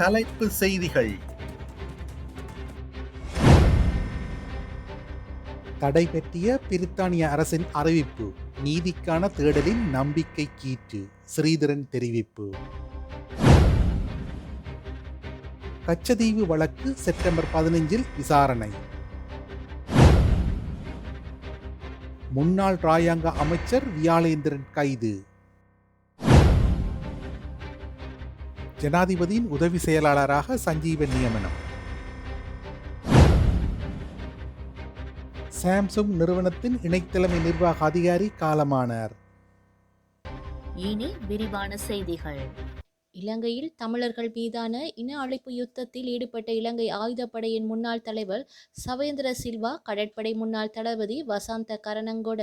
தலைப்பு செய்திகள். தடை பற்றிய பிரித்தானிய அரசின் அறிவிப்பு நீதிக்கான தேடலின் நம்பிக்கை கீற்று ஸ்ரீதரன் தெரிவிப்பு. கச்சதீவு வழக்கு செப்டம்பர் பதினைஞ்சில் விசாரணை. முன்னாள் ராயாங்க அமைச்சர் வியாளேந்திரன் கைது. ஜனாதிபதியின் உதவி செயலாளராக சஞ்சீவன் நியமனம். சாம்சுங் நிறுவனத்தின் இணைத்தலைமை நிர்வாக அதிகாரி காலமானார். இனி விரிவான செய்திகள். இலங்கையில் தமிழர்கள் மீதான இன அழைப்பு யுத்தத்தில் ஈடுபட்ட இலங்கை ஆயுதப்படையின் முன்னாள் தலைவர் சவேந்திர சில்வா கடற்படை முன்னாள் தளபதி வசந்த கரணங்கொட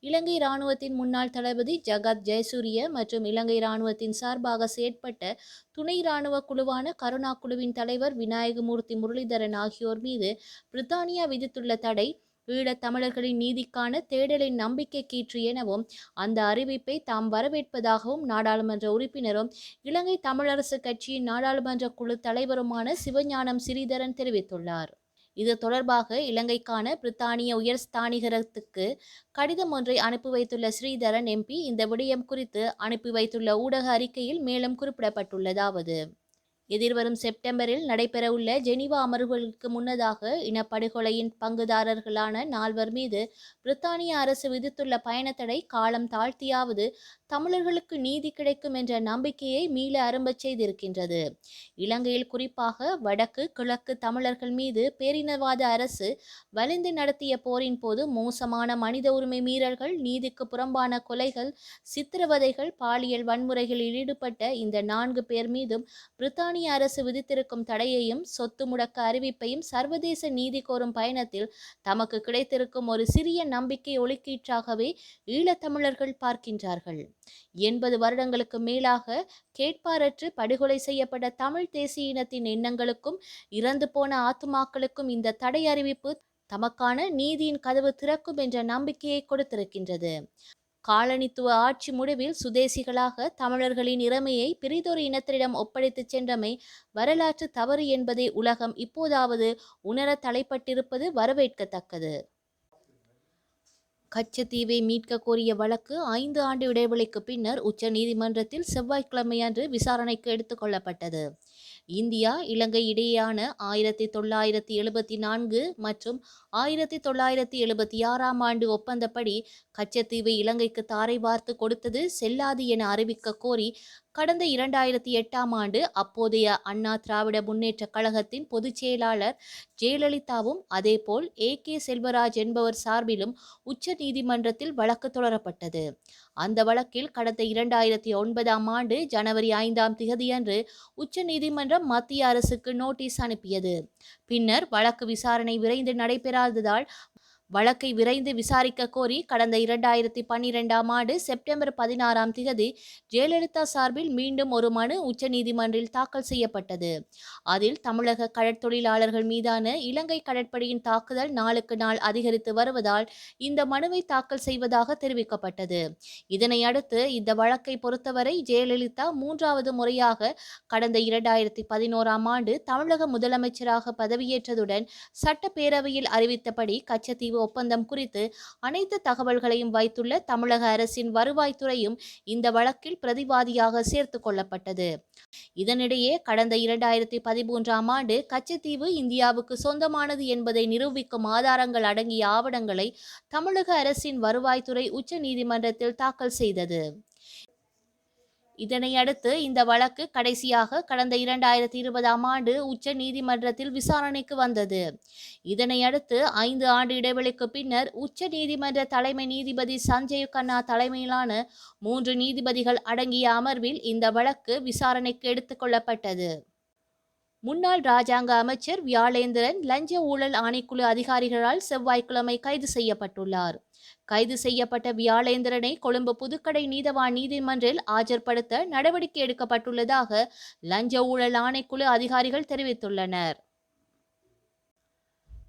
இலங்கை இராணுவத்தின் முன்னாள் தளபதி ஜகத் ஜெயசூரிய மற்றும் இலங்கை இராணுவத்தின் சார்பாக செயற்பட்ட துணை இராணுவ குழுவான கருணா குழுவின் தலைவர் விநாயகமூர்த்தி முரளிதரன் ஆகியோர் மீது பிரித்தானியா விதித்துள்ள தடை ஈழத் தமிழர்களின் நீதிக்கான தேடலின் நம்பிக்கை கீற்று எனவும் அந்த அறிவிப்பை தாம் வரவேற்பதாகவும் நாடாளுமன்ற உறுப்பினரும் இலங்கை தமிழரசு கட்சியின் நாடாளுமன்ற குழு தலைவருமான சிவஞானம் சிறீதரன் தெரிவித்துள்ளார். இது தொடர்பாக இலங்கைக்கான பிரித்தானிய உயர்ஸ்தானிகரத்துக்கு கடிதம் ஒன்றை அனுப்பி வைத்துள்ள ஸ்ரீதரன் எம்பி இந்த விடயம் குறித்து அனுப்பி வைத்துள்ள ஊடக அறிக்கையில் மேலும் குறிப்பிடப்பட்டுள்ளதாவது. எதிர்வரும் செப்டம்பரில் நடைபெறவுள்ள ஜெனீவா அமர்வுகளுக்கு முன்னதாக இனப்படுகொலையின் பங்குதாரர்களான நால்வர் மீது பிரித்தானிய அரசு விதித்துள்ள பயணத்தடை காலம் தாழ்த்தியாவது தமிழர்களுக்கு நீதி கிடைக்கும் என்ற நம்பிக்கையை மீள அரும்பச் செய்திருக்கின்றது. இலங்கையில் குறிப்பாக வடக்கு கிழக்கு தமிழர்கள் மீது பேரினவாத அரசு வலிந்து நடத்திய போரின் போது மோசமான மனித உரிமை மீறல்கள் நீதிக்கு புறம்பான கொலைகள் சித்திரவதைகள் பாலியல் வன்முறைகளில் ஈடுபட்ட இந்த நான்கு பேர் மீதும் பிரித்தானிய அரசு விதித்திருக்கும் தடையையும் சொத்து முடக்க அறிவிப்பையும் சர்வதேச நீதி கோரும் பயணத்தில் தமக்கு கிடைத்திருக்கும் ஒரு சிறிய நம்பிக்கை ஒழுக்கீற்றாகவே ஈழத்தமிழர்கள் பார்க்கின்றார்கள். எண்பது வருடங்களுக்கு மேலாக கேட்பாரற்று படுகொலை செய்யப்பட்ட தமிழ் தேசிய இனத்தின் எண்ணங்களுக்கும் இறந்து போன ஆத்துமாக்களுக்கும் இந்த தடை அறிவிப்பு தமக்கான நீதியின் கதவு திறக்கும் என்ற நம்பிக்கையை கொடுத்திருக்கின்றது. காலனித்துவ ஆட்சி முடிவில் சுதேசிகளாக தமிழர்களின் இறமையை பிரிதொரு இனத்திடம் ஒப்படைத்துச் சென்றமை வரலாற்று தவறு என்பதை உலகம். இப்போதாவது உணர தலைப்பட்டிருப்பது வரவேற்கத்தக்கது. கச்சத்தீவை மீட்க கோரிய வழக்கு ஐந்து ஆண்டு இடைவெளிக்கு பின்னர் உச்ச நீதிமன்றத்தில் செவ்வாய்க்கிழமையன்று விசாரணைக்கு எடுத்துக்கொள்ளப்பட்டது இந்தியா இலங்கை இடையேயான ஆயிரத்தி தொள்ளாயிரத்தி எழுபத்தி நான்கு மற்றும் ஆயிரத்தி தொள்ளாயிரத்தி எழுபத்தி ஆறாம் ஆண்டு ஒப்பந்தப்படி கச்சத்தீவை இலங்கைக்கு தாரை பார்த்து கொடுத்தது செல்லாது என அறிவிக்க கோரி கடந்த இரண்டாயிரத்தி எட்டாம் ஆண்டு அப்போதைய அண்ணா திராவிட முன்னேற்ற கழகத்தின் பொதுச் செயலாளர் ஜெயலலிதாவும் அதேபோல் ஏ. கே. செல்வராஜ் என்பவர் சார்பிலும் உச்ச நீதிமன்றத்தில் வழக்கு தொடரப்பட்டது. அந்த வழக்கில் கடந்த இரண்டாயிரத்தி ஒன்பதாம் ஆண்டு ஜனவரி ஐந்தாம் திகதியன்று உச்ச நீதிமன்றம் மத்திய அரசுக்கு நோட்டீஸ் அனுப்பியது. பின்னர் வழக்கு விசாரணை விரைந்து நடைபெறாததால் வழக்கை விரைந்து விசாரிக்க கோரி கடந்த இரண்டாயிரத்தி பன்னிரெண்டாம் ஆண்டு செப்டம்பர் பதினாறாம் திகதி ஜெயலலிதா சார்பில் மீண்டும் ஒரு மனு உச்சநீதிமன்றில் தாக்கல் செய்யப்பட்டது. அதில் தமிழக கடற்தொழிலாளர்கள் மீதான இலங்கை கடற்படையின் தாக்குதல் நாளுக்கு நாள் அதிகரித்து வருவதால் இந்த மனுவை தாக்கல் செய்வதாக தெரிவிக்கப்பட்டது. இதனை அடுத்து இந்த வழக்கை பொறுத்தவரை ஜெயலலிதா மூன்றாவது முறையாக கடந்த இரண்டாயிரத்தி பதினோராம் ஆண்டு தமிழக முதலமைச்சராக பதவியேற்றதுடன் சட்டப்பேரவையில் அறிவித்தபடி கச்சத்தீவு ஒப்பந்தம் குறித்து அனைத்து தகவல்களையும் வைத்துள்ள தமிழக அரசின் வருவாய்த்துறையும் இந்த வழக்கில் பிரதிவாதியாக சேர்த்து கொள்ளப்பட்டது. இதனிடையே கடந்த இரண்டாயிரத்தி பதிமூன்றாம் ஆண்டு கச்சத்தீவு இந்தியாவுக்கு சொந்தமானது என்பதை நிரூபிக்கும் ஆதாரங்கள் அடங்கிய ஆவணங்களை தமிழக அரசின் வருவாய்த்துறை உச்ச நீதிமன்றத்தில் தாக்கல் செய்தது. இதனையடுத்து இந்த வழக்கு கடைசியாக கடந்த இரண்டாயிரத்தி இருபதாம் ஆண்டு உச்ச நீதிமன்றத்தில் விசாரணைக்கு வந்தது. இதனையடுத்து ஐந்து ஆண்டு இடைவெளிக்கு பின்னர் உச்ச நீதிமன்ற தலைமை நீதிபதி சஞ்சய் கண்ணா தலைமையிலான மூன்று நீதிபதிகள் அடங்கிய அமர்வில் இந்த வழக்கு விசாரணைக்கு எடுத்துக்கொள்ளப்பட்டது முன்னாள் ராஜாங்க அமைச்சர் வியாழேந்திரன் லஞ்ச ஊழல் ஆணைக்குழு அதிகாரிகளால் செவ்வாய்க்கிழமை கைது செய்யப்பட்டுள்ளார். கைது செய்யப்பட்ட வியாழேந்திரனை கொழும்பு புதுக்கடை நீதவான் நீதிமன்றில் ஆஜர்படுத்த நடவடிக்கை எடுக்கப்பட்டுள்ளதாக லஞ்ச ஊழல் ஆணைக்குழு அதிகாரிகள் தெரிவித்துள்ளனர்.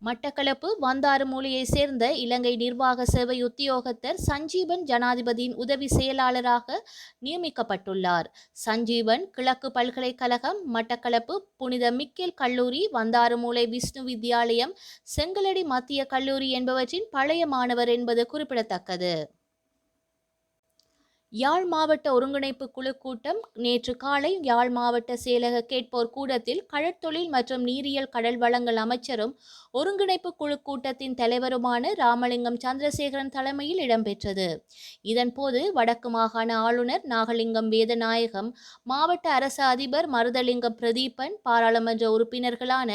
மட்டக்களப்பு வந்தாறுமூலையைச் சேர்ந்த இலங்கை நிர்வாக சேவை உத்தியோகத்தர் சஞ்சீவன் ஜனாதிபதியின் உதவி செயலாளராக நியமிக்கப்பட்டுள்ளார். சஞ்சீவன் கிழக்கு பல்கலைக்கழகம் மட்டக்களப்பு புனித மிக்கேல் கல்லூரி வந்தாறுமூலை விஷ்ணு வித்யாலயம் செங்கலடி மத்திய கல்லூரி என்பவற்றின் பழைய மாணவர் என்பது குறிப்பிடத்தக்கது. யாழ் மாவட்ட ஒருங்கிணைப்பு குழு கூட்டம் நேற்று காலை யாழ் மாவட்ட செயலக கேட்போர் கூடத்தில் கடற்தொழில் மற்றும் நீரியல் கடல் வளங்கள் அமைச்சரும் ஒருங்கிணைப்பு குழு கூட்டத்தின் தலைவருமான ராமலிங்கம் சந்திரசேகரன் தலைமையில் இடம்பெற்றது. இதன்போது வடக்கு மாகாண ஆளுநர் நாகலிங்கம் வேதநாயகம் மாவட்ட அரசு அதிபர் மருதலிங்கம் பிரதீபன் பாராளுமன்ற உறுப்பினர்களான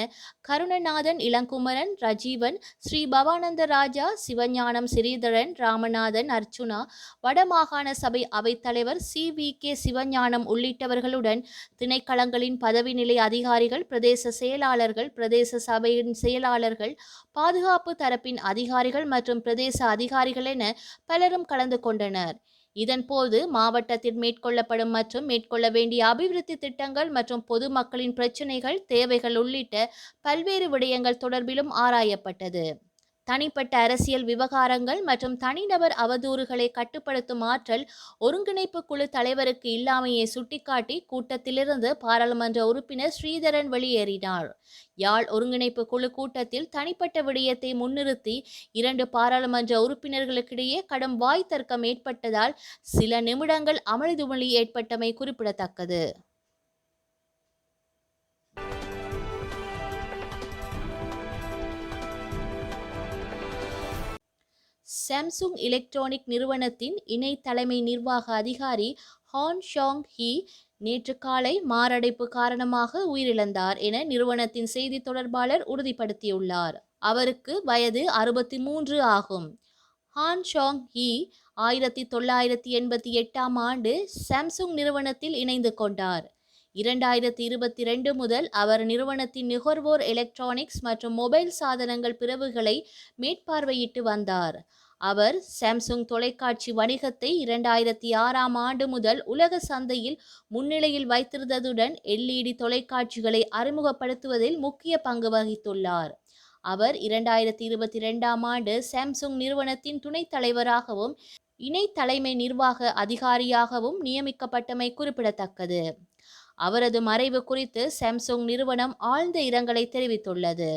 கருணநாதன் இளங்குமரன் ரஜீவன் ஸ்ரீ பவானந்த ராஜா சிவஞானம் சிறீதரன் ராமநாதன் அர்ச்சுனா வடமாகாண சபை அவைத்தலைவர் சி வி கே சிவஞானம் உள்ளிட்டவர்களுடன் திணைக்களங்களின் பதவி நிலை அதிகாரிகள் பிரதேச செயலாளர்கள் பிரதேச சபையின் செயலாளர்கள் பாதுகாப்பு தரப்பின் அதிகாரிகள் மற்றும் பிரதேச அதிகாரிகள் என பலரும் கலந்து கொண்டனர். இதன்போது மாவட்டத்தில் மேற்கொள்ளப்படும் மற்றும் மேற்கொள்ள வேண்டிய அபிவிருத்தி திட்டங்கள் மற்றும் பொதுமக்களின் பிரச்சினைகள் தேவைகள் உள்ளிட்ட பல்வேறு விடயங்கள் தொடர்பிலும் ஆராயப்பட்டது. தனிப்பட்ட அரசியல் விவகாரங்கள் மற்றும் தனிநபர் அவதூறுகளை கட்டுப்படுத்தும் ஆற்றல் ஒருங்கிணைப்பு குழு தலைவருக்கு இல்லாமையை சுட்டிக்காட்டி கூட்டத்திலிருந்து பாராளுமன்ற உறுப்பினர் ஸ்ரீதரன் வெளியேறினார். யாழ் ஒருங்கிணைப்பு குழு கூட்டத்தில் தனிப்பட்ட விடயத்தை முன்னிறுத்தி இரண்டு பாராளுமன்ற உறுப்பினர்களுக்கிடையே கடும் வாய் தர்க்கம் ஏற்பட்டதால் சில நிமிடங்கள் அமளிதுமளி ஏற்பட்டமை குறிப்பிடத்தக்கது. சாம்சுங் எலக்ட்ரானிக் நிறுவனத்தின் இணை தலைமை நிர்வாக அதிகாரி ஹான் ஷாங் ஹி நேற்று காலை மாரடைப்பு காரணமாக உயிரிழந்தார் என நிறுவனத்தின் செய்தி தொடர்பாளர் உறுதிப்படுத்தியுள்ளார். அவருக்கு வயது அறுபத்தி மூன்று ஆகும். ஹான் ஷாங் ஹி ஆயிரத்தி தொள்ளாயிரத்தி எண்பத்தி எட்டாம் ஆண்டு சாம்சுங் நிறுவனத்தில் இணைந்து கொண்டார். இரண்டாயிரத்தி இருபத்தி ரெண்டு முதல் அவர் நிறுவனத்தின் நுகர்வோர் எலக்ட்ரானிக்ஸ் மற்றும் மொபைல் சாதனங்கள் பிரிவுகளை மேற்பார்வையிட்டு வந்தார். அவர் சாம்சுங் தொலைக்காட்சி வணிகத்தை இரண்டாயிரத்தி ஆறாம் ஆண்டு முதல் உலக சந்தையில் முன்னிலையில் வைத்திருந்ததுடன் எல்இடி தொலைக்காட்சிகளை அறிமுகப்படுத்துவதில் முக்கிய பங்கு வகித்துள்ளார். அவர் இரண்டாயிரத்தி இருபத்தி ரெண்டாம் ஆண்டு சாம்சுங் நிறுவனத்தின் துணைத் தலைவராகவும் இணை தலைமை நிர்வாக அதிகாரியாகவும் நியமிக்கப்பட்டமை குறிப்பிடத்தக்கது. அவரது மறைவு குறித்து சாம்சுங் நிறுவனம் ஆழ்ந்த இரங்கலை தெரிவித்துள்ளது.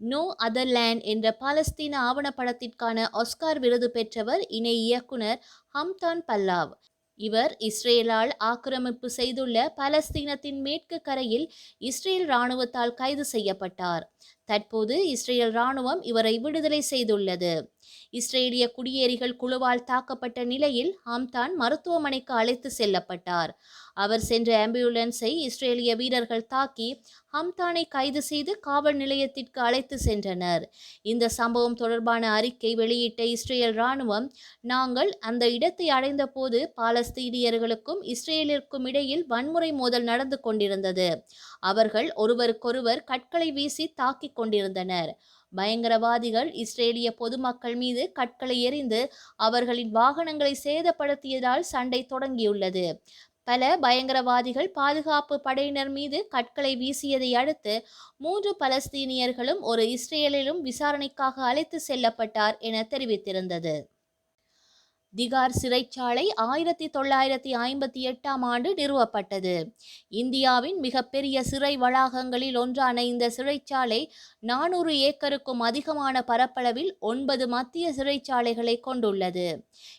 நோ அதர் லேண்ட் என்ற பாலஸ்தீன ஆவணப்படத்திற்கான ஆஸ்கார் விருது பெற்றவர் இணை இயக்குனர் ஹம்தான் பல்லாவ். இவர் இஸ்ரேலால் ஆக்கிரமிப்பு செய்துள்ள பாலஸ்தீனத்தின் மேற்கு கரையில் இஸ்ரேல் இராணுவத்தால் கைது செய்யப்பட்டார். தற்போது இஸ்ரேல் இராணுவம் இவரை விடுதலை செய்துள்ளது. இஸ்ரேலிய குடியேறிகள் குழுவால் தாக்கப்பட்ட நிலையில் ஹம்தான் மருத்துவமனைக்கு அழைத்து செல்லப்பட்டார். அவர் சென்ற ஆம்புலன்ஸை இஸ்ரேலிய வீரர்கள் தாக்கி ஹம்தானை கைது செய்து காவல் நிலையத்திற்கு அழைத்து சென்றனர். இந்த சம்பவம் தொடர்பான அறிக்கை வெளியிட்ட இஸ்ரேல் இராணுவம் நாங்கள் அந்த இடத்தை அடைந்தபோது பாலஸ்தீனியர்களுக்கும் இஸ்ரேலிற்கும் இடையில் வன்முறை மோதல் நடந்து கொண்டிருந்தது. அவர்கள் ஒருவருக்கொருவர் கற்களை வீசி தாக்கிக் கொண்டிருந்தனர். பயங்கரவாதிகள் இஸ்ரேலிய பொதுமக்கள் மீது கற்களை எறிந்து அவர்களின் வாகனங்களை சேதப்படுத்தியதால் சண்டை தொடங்கியுள்ளது. பல பயங்கரவாதிகள் பாதுகாப்பு படையினர் மீது கற்களை வீசியதை அடுத்து மூன்று பலஸ்தீனியர்களும் ஒரு இஸ்ரேலிலும் விசாரணைக்காக அழைத்து செல்லப்பட்டார் என தெரிவித்திருந்தது. திகார் சிறைச்சாலை ஆயிரத்தி தொள்ளாயிரத்தி ஐம்பத்தி எட்டாம் ஆண்டு நிறுவப்பட்டது. இந்தியாவின் மிகப்பெரிய சிறை வளாகங்களில் ஒன்றான இந்த சிறைச்சாலை நானூறு ஏக்கருக்கும் அதிகமான பரப்பளவில் ஒன்பது மத்திய சிறைச்சாலைகளை கொண்டுள்ளது.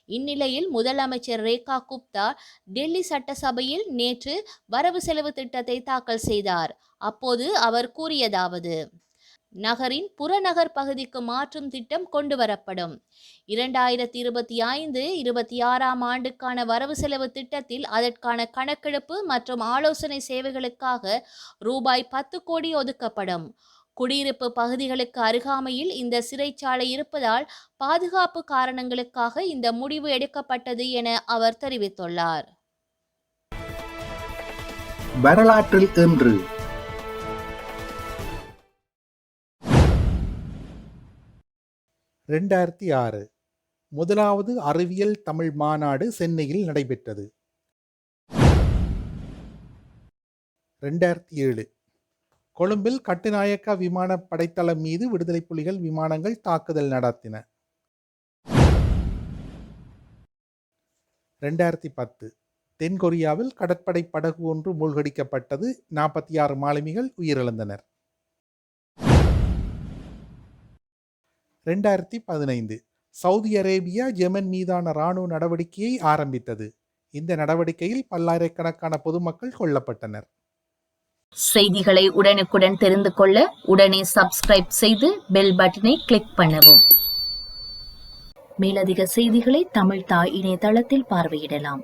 இந்நிலையில் முதலமைச்சர் ரேகா குப்தா டெல்லி சட்டசபையில் நேற்று வரவு செலவு திட்டத்தை தாக்கல் செய்தார். அப்போது அவர் கூறியதாவது நகரின் புறநகர் பகுதிக்கு மாற்றும் திட்டம் கொண்டு வரப்படும் இரண்டாயிரத்தி இருபத்தி ஐந்து இருபத்தி ஆறாம் ஆண்டுக்கான வரவு செலவு திட்டத்தில் அதற்கான கணக்கெடுப்பு மற்றும் ஆலோசனை சேவைகளுக்காக ரூபாய் பத்து கோடி ஒதுக்கப்படும். குடியிருப்பு பகுதிகளுக்கு அருகாமையில் இந்த சிறைச்சாலை இருப்பதால் பாதுகாப்பு காரணங்களுக்காக இந்த முடிவு எடுக்கப்பட்டது என அவர் தெரிவித்துள்ளார். வரலாற்றில் இன்று ரெண்டாயிரத்தி ஆறு. முதலாவது அறிவியல் தமிழ் மாநாடு சென்னையில் நடைபெற்றது. ரெண்டாயிரத்தி ஏழு. கொழும்பில் கட்டுநாயக்கா விமான படைத்தளம் மீது விடுதலை புலிகள் விமானங்கள் தாக்குதல் நடத்தின. ரெண்டாயிரத்தி பத்து. தென்கொரியாவில் கடற்படை படகு ஒன்று மூழ்கடிக்கப்பட்டது. நாற்பத்தி ஆறு மாலுமிகள் உயிரிழந்தனர். ரெண்டாயிரத்தி பதினைந்து. சவுதி அரேபியா ஜெமன் மீதான இராணுவ நடவடிக்கையை ஆரம்பித்தது. இந்த நடவடிக்கையில் பல்லாயிரக்கணக்கான பொதுமக்கள் கொல்லப்பட்டனர். செய்திகளை உடனுக்குடன் தெரிந்து கொள்ள உடனே சப்ஸ்கிரைப் செய்து பெல் பட்டனை கிளிக் பண்ணவும். மேலதிக செய்திகளை தமிழ் தாய் இணையதளத்தில் பார்வையிடலாம்.